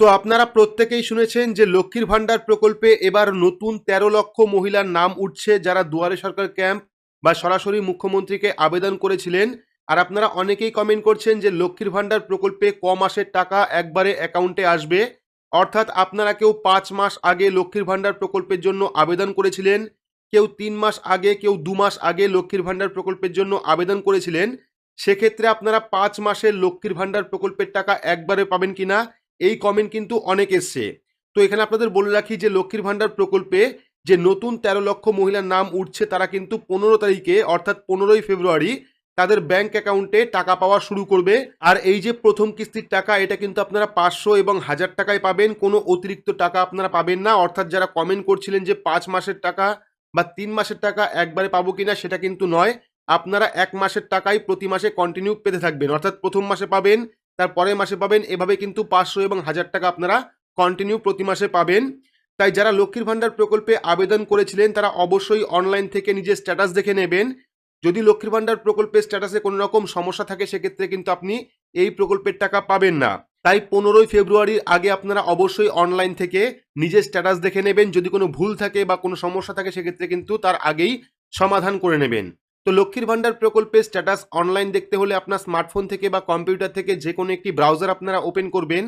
তো আপনারা প্রত্যেকেই শুনেছেন যে লক্ষ্মীর ভাণ্ডার প্রকল্পে এবার নতুন তেরো লক্ষ মহিলার নাম উঠছে যারা দুয়ারে সরকার ক্যাম্প বা সরাসরি মুখ্যমন্ত্রীকে আবেদন করেছিলেন। আর আপনারা অনেকেই কমেন্ট করছেন যে লক্ষ্মীর ভাণ্ডার প্রকল্পে ক মাসের টাকা একবারে অ্যাকাউন্টে আসবে। অর্থাৎ আপনারা কেউ পাঁচ মাস আগে লক্ষ্মীর ভাণ্ডার প্রকল্পের জন্য আবেদন করেছিলেন, কেউ তিন মাস আগে, কেউ দু মাস আগে লক্ষ্মীর ভাণ্ডার প্রকল্পের জন্য আবেদন করেছিলেন। সেক্ষেত্রে আপনারা পাঁচ মাসের লক্ষ্মীর ভাণ্ডার প্রকল্পের টাকা একবারে পাবেন কিনা এই কমেন্ট কিন্তু অনেক এসছে। তো এখানে আপনাদের বলে রাখি যে, লক্ষ্মীর ভাণ্ডার প্রকল্পে যে নতুন তেরো লক্ষ মহিলার নাম উঠছে, তারা কিন্তু পনেরো তারিখে, অর্থাৎ পনেরোই ফেব্রুয়ারি, তাদের ব্যাংক অ্যাকাউন্টে টাকা পাওয়া শুরু করবে। আর এই যে প্রথম কিস্তির টাকা, এটা কিন্তু আপনারা পাঁচশো এবং হাজার টাকায় পাবেন। কোনো অতিরিক্ত টাকা আপনারা পাবেন না। অর্থাৎ যারা কমেন্ট করছিলেন যে, পাঁচ মাসের টাকা বা তিন মাসের টাকা একবারে পাবো কিনা, সেটা কিন্তু নয়। আপনারা এক মাসের টাকাই প্রতি মাসে কন্টিনিউ পেতে থাকবেন। অর্থাৎ প্রথম মাসে পাবেন তার পরের মাসে পাবেন। এভাবে কিন্তু পাঁচশো এবং হাজার টাকা আপনারা কন্টিনিউ প্রতি মাসে পাবেন। তাই যারা লক্ষ্মীর ভাণ্ডার প্রকল্পে আবেদন করেছিলেন, তারা অবশ্যই অনলাইন থেকে নিজের স্ট্যাটাস দেখে নেবেন। যদি লক্ষ্মীর ভাণ্ডার প্রকল্পের স্ট্যাটাসে কোনো রকম সমস্যা থাকে, সেক্ষেত্রে কিন্তু আপনি এই প্রকল্পের টাকা পাবেন না। তাই পনেরোই ফেব্রুয়ারির আগে আপনারা অবশ্যই অনলাইন থেকে নিজের স্ট্যাটাস দেখে নেবেন। যদি কোনো ভুল থাকে বা কোনো সমস্যা থাকে, সেক্ষেত্রে কিন্তু তার আগেই সমাধান করে নেবেন। তো লক্ষ্মীর ভাণ্ডার প্রকল্পের স্ট্যাটাস অনলাইন দেখতে হলে আপনার স্মার্টফোন থেকে বা কম্পিউটার থেকে যে কোনো একটি ব্রাউজার আপনারা ওপেন করবেন।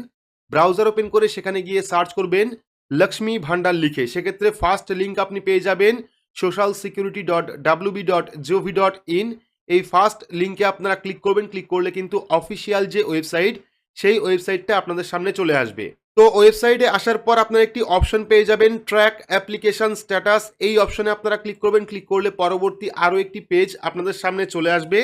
ব্রাউজার ওপেন করে সেখানে গিয়ে সার্চ করবেন লক্ষ্মী ভাণ্ডার লিখে। সেক্ষেত্রে ফার্স্ট লিঙ্ক আপনি পেয়ে যাবেন social security dot W B dot G O V dot in এই ফার্স্ট লিঙ্কে আপনারা ক্লিক করবেন। ক্লিক করলে কিন্তু অফিসিয়াল যে ওয়েবসাইট সেই ওয়েবসাইটটা আপনাদের সামনে চলে আসবে। তো ওয়েবসাইটে আসার পর আপনারা একটি অপশন পেয়ে যাবেন ট্র্যাক অ্যাপ্লিকেশন স্ট্যাটাস। এই অপশনে আপনারা ক্লিক করবেন, ক্লিক করলে পরবর্তী আরও একটি পেজ আপনাদের সামনে চলে আসবে,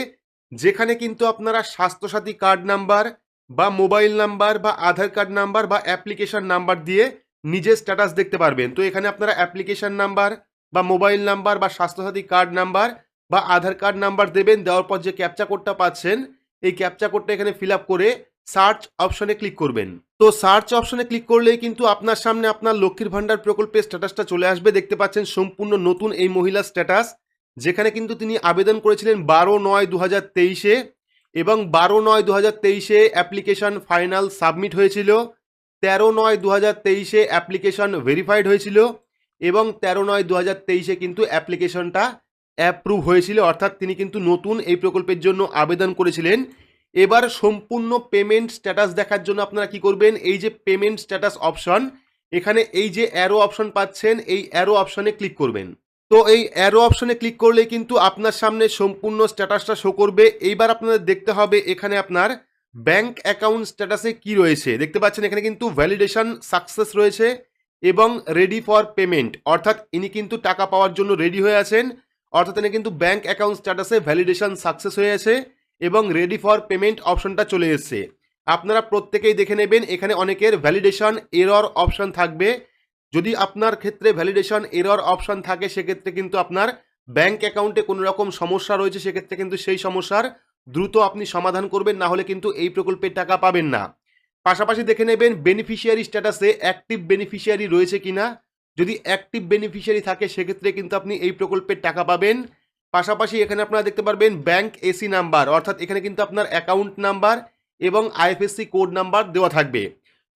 যেখানে কিন্তু আপনারা স্বাস্থ্যসাথী কার্ড নাম্বার বা মোবাইল নাম্বার বা আধার কার্ড নাম্বার বা অ্যাপ্লিকেশন নাম্বার দিয়ে নিজের স্ট্যাটাস দেখতে পারবেন। তো এখানে আপনারা অ্যাপ্লিকেশন নাম্বার বা মোবাইল নাম্বার বা স্বাস্থ্যসাথী কার্ড নাম্বার বা আধার কার্ড নাম্বার দেবেন, দেওয়ার পর যে ক্যাপচা কোডটা পাচ্ছেন, এই ক্যাপচা কোডটা এখানে ফিল করে সার্চ অপশনে ক্লিক করবেন। তো সার্চ অপশনে ক্লিক করলেই কিন্তু আপনার সামনে আপনার লক্ষ্মীর ভান্ডার প্রকল্পের স্ট্যাটাসটা চলে আসবে। দেখতে পাচ্ছেন সম্পূর্ণ নতুন এই মহিলার স্ট্যাটাস, যেখানে কিন্তু তিনি আবেদন করেছিলেন বারো নয় দু হাজার তেইশে এবং বারো নয় দু হাজার তেইশে অ্যাপ্লিকেশন ফাইনাল সাবমিট হয়েছিল, তেরো নয় দু হাজার তেইশে অ্যাপ্লিকেশন ভেরিফাইড হয়েছিল এবং তেরো নয় দু হাজার তেইশে কিন্তু অ্যাপ্লিকেশনটা অ্যাপ্রুভ হয়েছিল। অর্থাৎ তিনি কিন্তু নতুন এই প্রকল্পের জন্য আবেদন করেছিলেন। এবার সম্পূর্ণ পেমেন্ট স্ট্যাটাস দেখার জন্য আপনারা কি করবেন? এই যে পেমেন্ট স্ট্যাটাস অপশন এখানে এই যে অ্যারো অপশন পাচ্ছেন, এই অ্যারো অপশনে ক্লিক করবেন। তো এই অ্যারো অপশনে ক্লিক করলে কিন্তু আপনার সামনে সম্পূর্ণ স্ট্যাটাসটা শো করবে। এইবার আপনাদের দেখতে হবে এখানে আপনার ব্যাংক অ্যাকাউন্ট স্ট্যাটাসে কি রয়েছে? দেখতে পাচ্ছেন এখানে কিন্তু ভ্যালিডেশন সাকসেস রয়েছে এবং রেডি ফর পেমেন্ট অর্থাৎ ইনি কিন্তু টাকা পাওয়ার জন্য রেডি হয়ে আছেন। অর্থাৎ এখানে কিন্তু ব্যাংক অ্যাকাউন্ট স্ট্যাটাসে ভ্যালিডেশন সাকসেস হয়ে আছে। এবং রেডি ফর পেমেন্ট অপশনটা চলে এসছে। আপনারা প্রত্যেকেই দেখে নেবেন, এখানে অনেকের ভ্যালিডেশন এরর অপশন থাকবে। যদি আপনার ক্ষেত্রে ভ্যালিডেশন এরর অপশন থাকে, সেক্ষেত্রে কিন্তু আপনার ব্যাংক অ্যাকাউন্টে কোনো রকম সমস্যা রয়েছে, সেক্ষেত্রে কিন্তু সেই সমস্যার দ্রুত আপনি সমাধান করবেন, না হলে কিন্তু এই প্রকল্পের টাকা পাবেন না। পাশাপাশি দেখে নেবেন বেনিফিশিয়ারি স্ট্যাটাসে অ্যাক্টিভ বেনিফিশিয়ারি রয়েছে কিনা। যদি অ্যাক্টিভ বেনিফিশিয়ারি থাকে, সেক্ষেত্রে কিন্তু আপনি এই প্রকল্পের টাকা পাবেন। পাশাপাশি এখানে আপনারা দেখতে পারবেন ব্যাংক এসি নাম্বার অর্থাৎ এখানে কিন্তু আপনার অ্যাকাউন্ট নাম্বার এবং আইএফএসসি কোড নাম্বার দেওয়া থাকবে।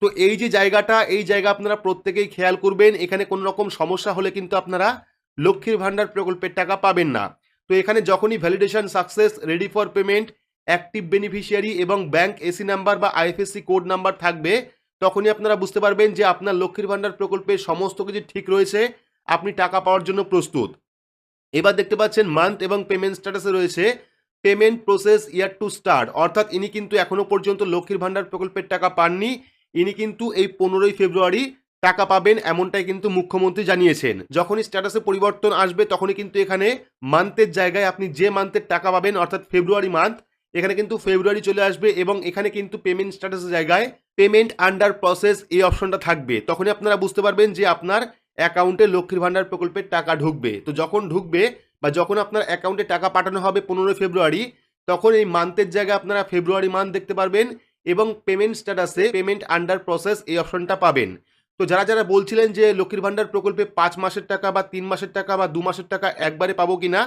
তো এই যে জায়গাটা, এই জায়গা আপনারা প্রত্যেকেই খেয়াল করবেন, এখানে কোনো রকম সমস্যা হলে কিন্তু আপনারা লক্ষ্মীর ভাণ্ডার প্রকল্পের টাকা পাবেন না। তো এখানে যখনই validation success ready for payment active beneficiary এবং ব্যাংক এসি নাম্বার বা আইএফএসসি কোড নাম্বার থাকবে, তখনই আপনারা বুঝতে পারবেন যে আপনার লক্ষ্মীর ভাণ্ডার প্রকল্পের সমস্ত কিছু ঠিক রয়েছে, আপনি টাকা পাওয়ার জন্য প্রস্তুত। এবার দেখতে পাচ্ছেন মান্থ এবং পেমেন্ট স্ট্যাটাসে রয়েছে payment process year to start অর্থাৎ ইনি কিন্তু এখনও পর্যন্ত লক্ষ্মীর ভাণ্ডার প্রকল্পের টাকা পাননি, ইনি কিন্তু এই পনেরোই ফেব্রুয়ারি টাকা পাবেন এমনটাই কিন্তু মুখ্যমন্ত্রী জানিয়েছেন। যখনই স্ট্যাটাসে পরিবর্তন আসবে তখনই কিন্তু এখানে মান্থের জায়গায় আপনি যে মান্থের টাকা পাবেন, অর্থাৎ ফেব্রুয়ারি মান্থ এখানে কিন্তু ফেব্রুয়ারি চলে আসবে এবং এখানে কিন্তু পেমেন্ট স্ট্যাটাসের জায়গায় পেমেন্ট আন্ডার প্রসেস এই অপশনটা থাকবে। তখনই আপনারা বুঝতে পারবেন যে আপনার অ্যাকাউন্টে লক্ষ্মীর ভাণ্ডার প্রকল্পের টাকা ঢুকবে। তো যখন ঢুকবে বা যখন আপনার অ্যাকাউন্টে টাকা পাঠানো হবে পনেরোই ফেব্রুয়ারি, তখন এই মান্থের জায়গায় আপনারা ফেব্রুয়ারি মান্থ দেখতে পারবেন এবং পেমেন্ট স্ট্যাটাসে পেমেন্ট আন্ডার প্রসেস এই অপশনটা পাবেন। তো যারা যারা বলছিলেন যে লক্ষ্মীর ভাণ্ডার প্রকল্পে পাঁচ মাসের টাকা বা তিন মাসের টাকা বা দু মাসের টাকা একবারে পাবো কি না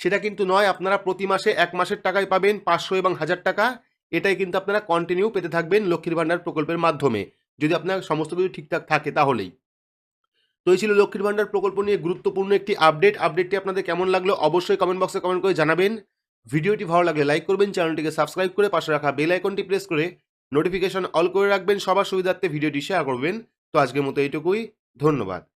সেটা কিন্তু নয়, আপনারা প্রতি মাসে এক মাসের টাকায় পাবেন, পাঁচশো এবং হাজার টাকা। এটাই কিন্তু আপনারা কন্টিনিউ পেতে থাকবেন লক্ষ্মীর ভাণ্ডার প্রকল্পের মাধ্যমে। যদি আপনার সমস্ত কিছু ঠিকঠাক থাকে তাহলেই। তো এই ছিল লক্ষ্মীর ভাণ্ডার প্রকল্প নিয়ে গুরুত্বপূর্ণ একটি আপডেট। আপডেটটি আপনাদের কেমন লাগল অবশ্যই কমেন্ট বক্সে কমেন্ট করে জানাবেন। ভিডিওটি ভালো লাগলে লাইক করবেন, চ্যানেলটিকে সাবস্ক্রাইব করে পাশে রাখা বেল আইকনটি প্রেস করে নোটিফিকেশন অল করে রাখবেন। সবার সুবিধার্থে ভিডিওটি শেয়ার করবেন। তো আজকের মতো এইটুকুই। ধন্যবাদ।